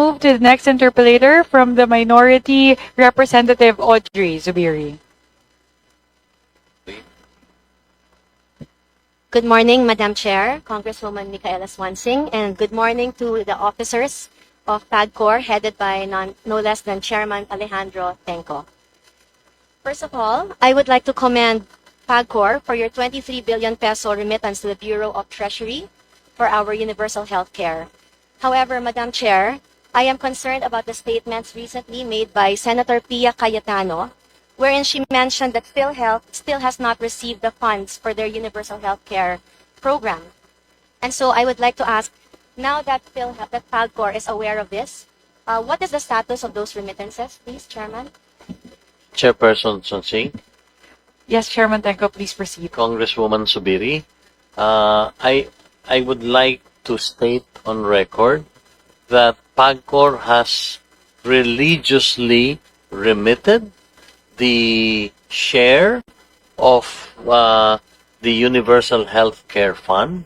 move to the next interpolator from the minority representative Audrey Zubiri. Good morning, Madam Chair, Congresswoman Micaela Swansing, and good morning to the officers of PAGCOR headed by none, no less than Chairman Alejandro Tenco. First of all, I would like to commend PAGCOR for your 23 billion peso remittance to the Bureau of Treasury for our universal health care. However, Madam Chair, I am concerned about the statements recently made by Senator Pia Cayetano wherein she mentioned that PhilHealth still has not received the funds for their universal health care program. And so I would like to ask, now that PhilHealth, that PAGCOR is aware of this, uh, what is the status of those remittances, please, Chairman? Chairperson Sonsing, Yes, Chairman Tenko, please proceed. Congresswoman Subiri, uh, I I would like to state on record that PAGCOR has religiously remitted the share of uh, the Universal Health Care Fund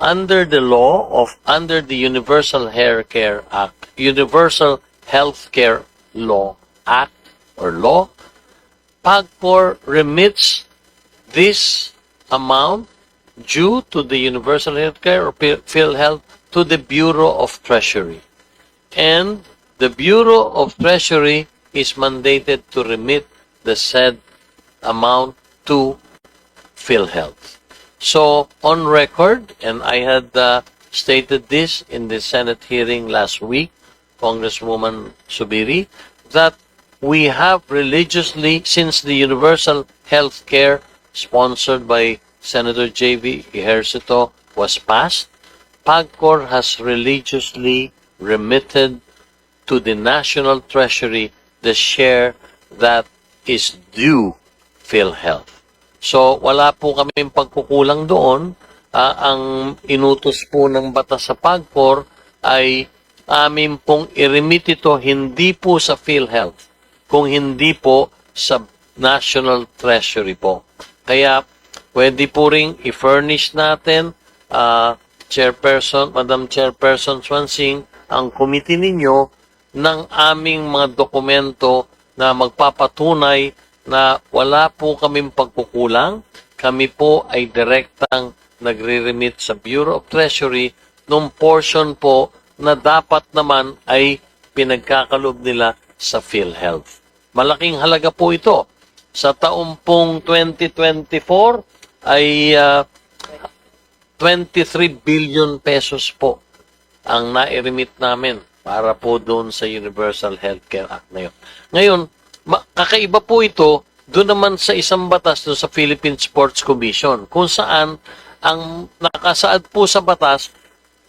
under the law of under the Universal Health Care Act, Universal Health Care Law Act or law, PAGCOR remits this amount due to the Universal Health Care or Phil- PhilHealth to the Bureau of Treasury. And the Bureau of Treasury is mandated to remit the said amount to PhilHealth. So, on record, and I had uh, stated this in the Senate hearing last week, Congresswoman Subiri, that we have religiously, since the universal health care sponsored by Senator J.V. Ejercito was passed, PAGCOR has religiously remitted to the National Treasury the share that is due PhilHealth. So, wala po kaming pagkukulang doon. Ah, ang inutos po ng batas sa PAGCOR ay amin pong i-remit ito hindi po sa PhilHealth, kung hindi po sa National Treasury po. Kaya, pwede po ring i-furnish natin, ah, Chairperson, Madam Chairperson Swansing, ang committee ninyo ng aming mga dokumento na magpapatunay na wala po kaming pagkukulang. Kami po ay direktang nagre-remit sa Bureau of Treasury nung portion po na dapat naman ay pinagkakalob nila sa PhilHealth. Malaking halaga po ito. Sa taong pong 2024 ay ah, 23 billion pesos po ang nai-remit namin para po doon sa Universal Healthcare Act na yun. Ngayon, kakaiba po ito doon naman sa isang batas doon sa Philippine Sports Commission kung saan ang nakasaad po sa batas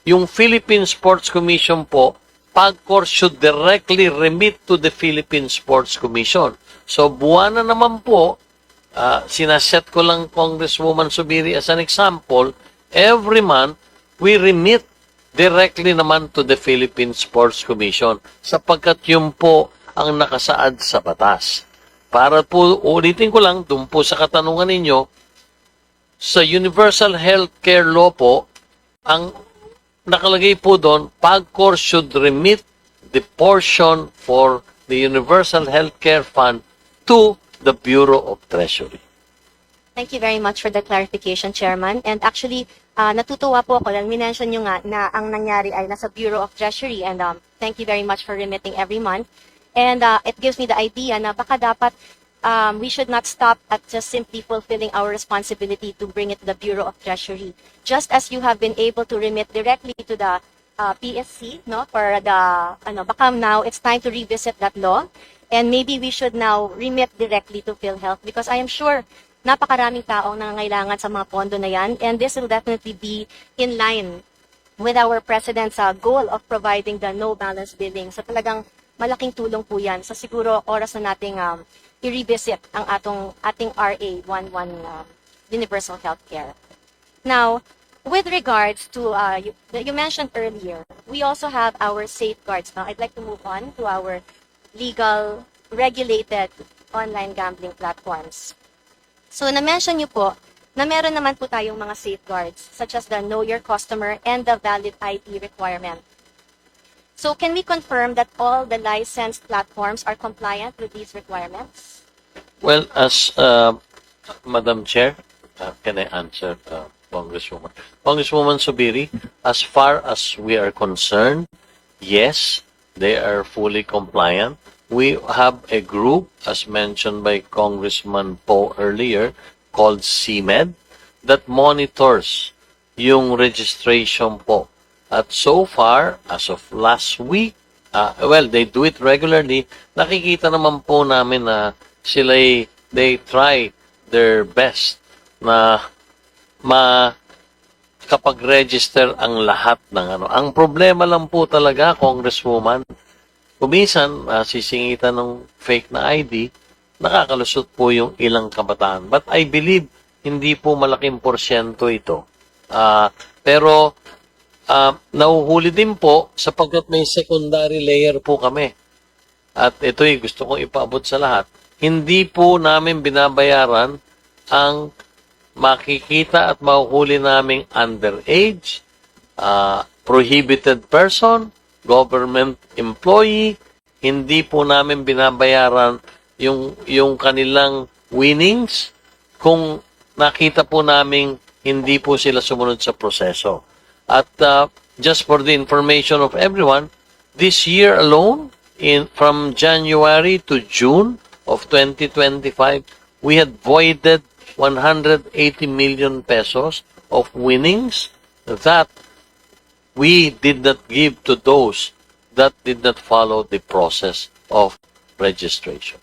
yung Philippine Sports Commission po PAGCOR should directly remit to the Philippine Sports Commission. So buwan na naman po Ah, sinaset ko lang Congresswoman Subiri as an example, every month, we remit directly naman to the Philippine Sports Commission sapagkat yun po ang nakasaad sa batas. Para po, ulitin ko lang, dun po sa katanungan ninyo, sa Universal Healthcare Law po, ang nakalagay po doon, PAGCOR should remit the portion for the Universal Healthcare Fund to the Bureau of Treasury. Thank you very much for the clarification, Chairman. And actually, uh, natutuwa po ako lang minention nyo nga na ang nangyari ay nasa Bureau of Treasury and um, thank you very much for remitting every month. And uh, it gives me the idea na baka dapat um, we should not stop at just simply fulfilling our responsibility to bring it to the Bureau of Treasury. Just as you have been able to remit directly to the uh, PSC, no, for the, ano, baka now it's time to revisit that law. And maybe we should now remit directly to PhilHealth because I am sure napakaraming taong nangangailangan sa mga pondo na yan. And this will definitely be in line with our President's uh, goal of providing the no balance billing. So talagang malaking tulong po yan. So siguro oras na nating um, i-revisit ang atong, ating RA 11 um, Universal Healthcare. Now, with regards to, uh, you, you mentioned earlier, we also have our safeguards. Now, I'd like to move on to our legal, regulated online gambling platforms. So, na-mention niyo po na meron naman po tayong mga safeguards such as the know your customer and the valid ID requirement. So can we confirm that all the licensed platforms are compliant with these requirements? Well, as uh, Madam Chair, uh, can I answer, uh, Congresswoman? Congresswoman Subiri, as far as we are concerned, yes, they are fully compliant. We have a group, as mentioned by Congressman Poe earlier, called CMED, that monitors yung registration po. At so far, as of last week, uh, well, they do it regularly. Nakikita naman po namin na sila they try their best na ma kapag register ang lahat ng ano. Ang problema lang po talaga, Congresswoman, kumisan uh, sisingitan ng fake na ID, nakakalusot po yung ilang kabataan. But I believe hindi po malaking porsyento ito. Ah, pero ah, nahuhuli din po sapagkat may secondary layer po kami. At ito'y gusto kong ipaabot sa lahat. Hindi po namin binabayaran ang makikita at mahuhuli naming underage, ah, prohibited person, government employee, hindi po namin binabayaran yung, yung kanilang winnings kung nakita po namin hindi po sila sumunod sa proseso. At uh, just for the information of everyone, this year alone, in from January to June of 2025, we had voided 180 million pesos of winnings that we did not give to those that did not follow the process of registration.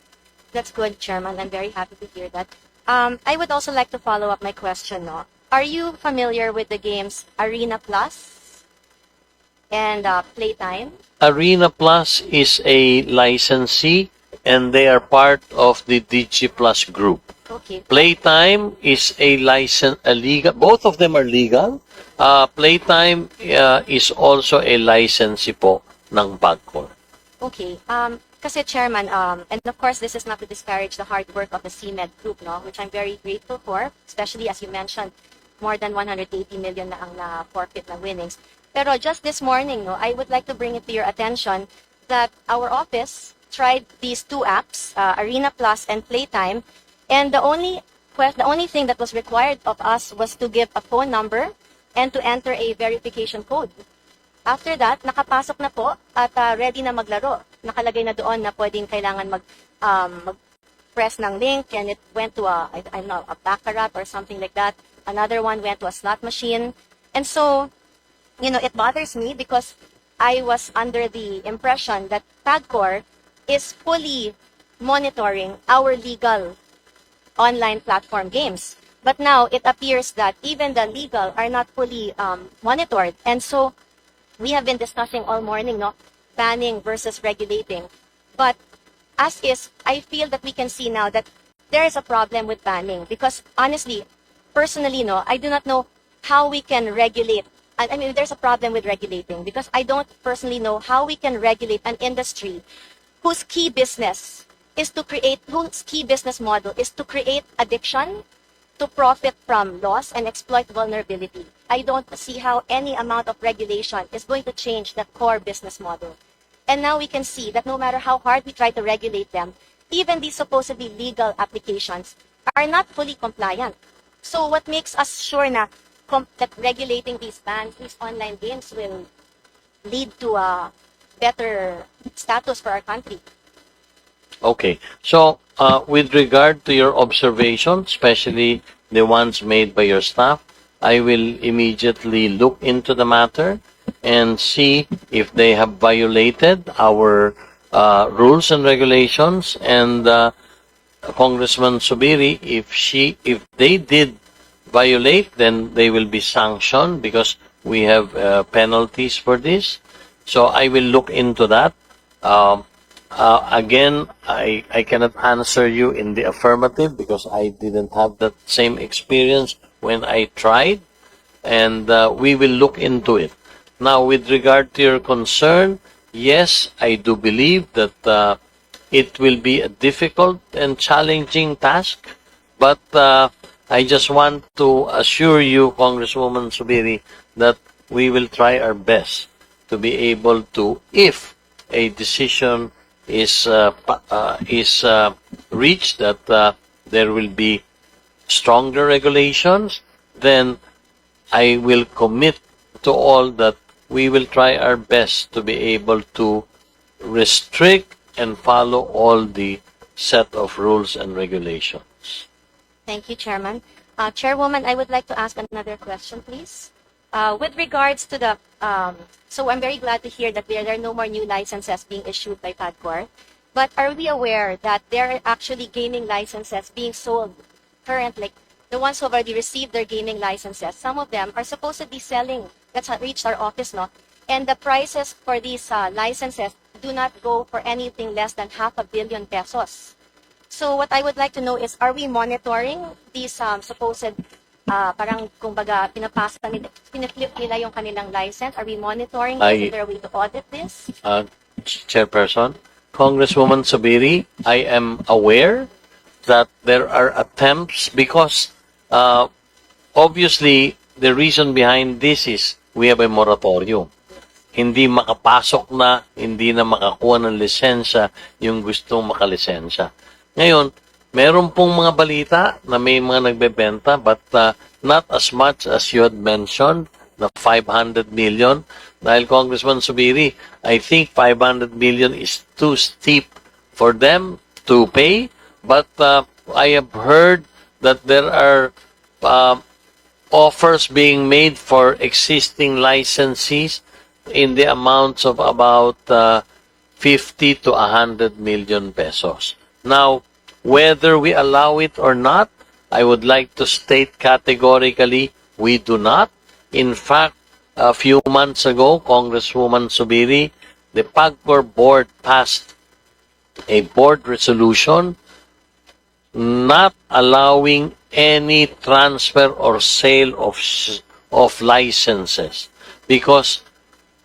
That's good, Chairman. I'm very happy to hear that. Um, I would also like to follow up my question. No? Are you familiar with the games Arena Plus and uh, Playtime? Arena Plus is a licensee and they are part of the DG Plus group. Okay. Playtime is a license, a legal, both of them are legal. Uh, Playtime uh, is also a licensee po ng PAGCOR. Okay. Um, kasi Chairman, um, and of course, this is not to disparage the hard work of the CMED group, no, which I'm very grateful for, especially as you mentioned, more than 180 million na ang na forfeit na winnings. Pero just this morning, no, I would like to bring it to your attention that our office tried these two apps, uh, Arena Plus and Playtime, and the only the only thing that was required of us was to give a phone number and to enter a verification code. After that, nakapasok na po at uh, ready na maglaro. Nakalagay na doon na pwedeng kailangan mag, um, mag press ng link and it went to a, I, I don't know, a baccarat or something like that. Another one went to a slot machine. And so, you know, it bothers me because I was under the impression that PAGCOR is fully monitoring our legal online platform games. But now it appears that even the legal are not fully um, monitored. And so we have been discussing all morning, no, banning versus regulating. But as is, I feel that we can see now that there is a problem with banning because honestly, personally, no, I do not know how we can regulate. I I mean, there's a problem with regulating because I don't personally know how we can regulate an industry whose key business is to create, whose key business model is to create addiction, to profit from loss and exploit vulnerability. I don't see how any amount of regulation is going to change the core business model. And now we can see that no matter how hard we try to regulate them, even these supposedly legal applications are not fully compliant. So what makes us sure na that regulating these bans, these online games will lead to a better status for our country? Okay. So, uh, with regard to your observation, especially the ones made by your staff, I will immediately look into the matter and see if they have violated our uh, rules and regulations. And uh, Congressman Subiri, if she, if they did violate, then they will be sanctioned because we have uh, penalties for this. So I will look into that. Um, uh, again, I, I cannot answer you in the affirmative because I didn't have that same experience when I tried, and uh, we will look into it. Now, with regard to your concern, yes, I do believe that uh, it will be a difficult and challenging task, but uh, I just want to assure you, Congresswoman Subiri, that we will try our best to be able to, if a decision is uh, uh, is uh, reached that there will be stronger regulations, then I will commit to all that we will try our best to be able to restrict and follow all the set of rules and regulations. Thank you, Chairman. Uh, Chairwoman, I would like to ask another question, please. Uh, with regards to the, um, so I'm very glad to hear that there are no more new licenses being issued by PAGCOR. But are we aware that there are actually gaming licenses being sold currently? The ones who have already received their gaming licenses, some of them are supposedly selling, that's reached our office, no? And the prices for these uh, licenses do not go for anything less than half a billion pesos. So what I would like to know is, are we monitoring these um, supposed, uh, parang kumbaga, pinapasa nila, piniflip nila yung kanilang license? Are we monitoring this? I- Is there a way to audit this? Uh, Ch- Chairperson, Congresswoman Sabiri, I am aware that there are attempts because uh, obviously the reason behind this is we have a moratorium. Hindi makapasok na, hindi na makakuha ng lisensya yung gustong makalisensya. Ngayon, meron pong mga balita na may mga nagbebenta but uh, not as much as you had mentioned na 500 million. Dahil Congressman Subiri, I think 500 million is too steep for them to pay. But uh, I have heard that there are uh, offers being made for existing licensees in the amounts of about uh, 50 to 100 million pesos. Now, whether we allow it or not, I would like to state categorically we do not. In fact, a few months ago, Congresswoman Subiri, the PAGCOR board passed a board resolution not allowing any transfer or sale of of licenses because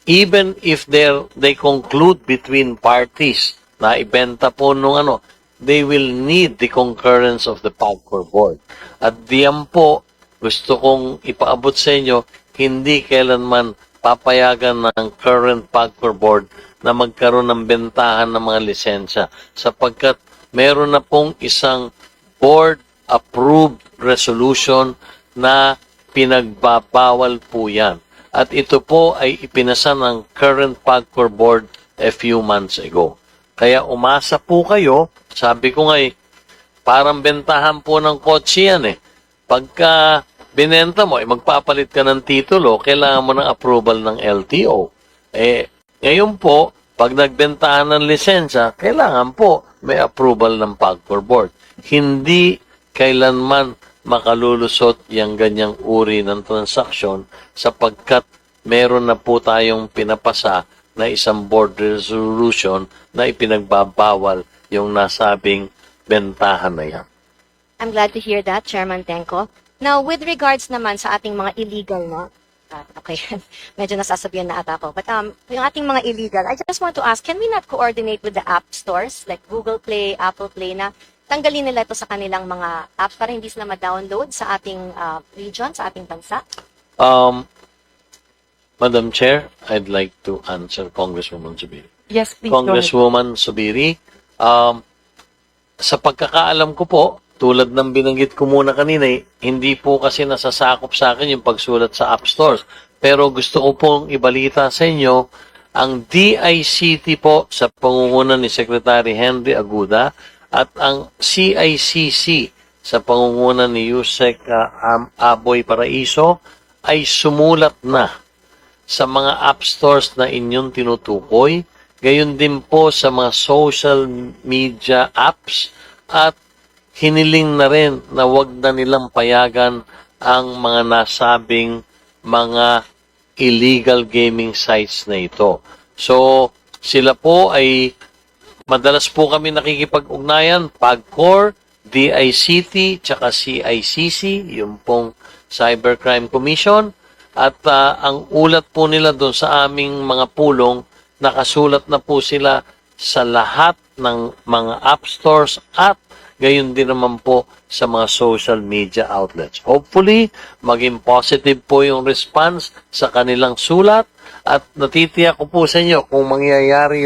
even if they they conclude between parties na ibenta po nung ano they will need the concurrence of the PAGCOR board at diyan po gusto kong ipaabot sa inyo hindi kailanman papayagan ng current PAGCOR board na magkaroon ng bentahan ng mga lisensya sapagkat meron na pong isang board approved resolution na pinagbabawal po yan. At ito po ay ipinasa ng current PAGCOR board a few months ago. Kaya umasa po kayo, sabi ko nga eh, parang bentahan po ng kotse yan eh. Pagka binenta mo, eh, magpapalit ka ng titulo, kailangan mo ng approval ng LTO. Eh, ngayon po, pag nagbentahan ng lisensya, kailangan po may approval ng PAGCOR board. Hindi kailanman makalulusot yung ganyang uri ng transaksyon sapagkat meron na po tayong pinapasa na isang board resolution na ipinagbabawal yung nasabing bentahan na yan. I'm glad to hear that, Chairman Tenko. Now, with regards naman sa ating mga illegal, no? Ah, okay, medyo nasasabihan na ata ako. But um, yung ating mga illegal, I just want to ask, can we not coordinate with the app stores like Google Play, Apple Play na tanggalin nila ito sa kanilang mga apps para hindi sila ma-download sa ating ah, region, sa ating bansa? Um, Madam Chair, I'd like to answer Congresswoman Zubiri. Yes, please. Congresswoman Subiri, um, sa pagkakaalam ko po, tulad ng binanggit ko muna kanina, eh, hindi po kasi nasasakop sa akin yung pagsulat sa App Stores. Pero gusto ko pong ibalita sa inyo, ang DICT po sa pangunguna ni Secretary Henry Aguda at ang CICC sa pangunguna ni Yusek uh, Aboy Paraiso ay sumulat na sa mga app stores na inyong tinutukoy, gayon din po sa mga social media apps at hiniling na rin na wag na nilang payagan ang mga nasabing mga illegal gaming sites na ito. So, sila po ay madalas po kami nakikipag-ugnayan, PAGCOR, DICT, tsaka CICC, yung pong Cybercrime Commission, at ah, ang ulat po nila doon sa aming mga pulong, nakasulat na po sila sa lahat ng mga app stores at gayon din naman po sa mga social media outlets. Hopefully, maging positive po yung response sa kanilang sulat at natitiyak ko po sa inyo kung mangyayari yun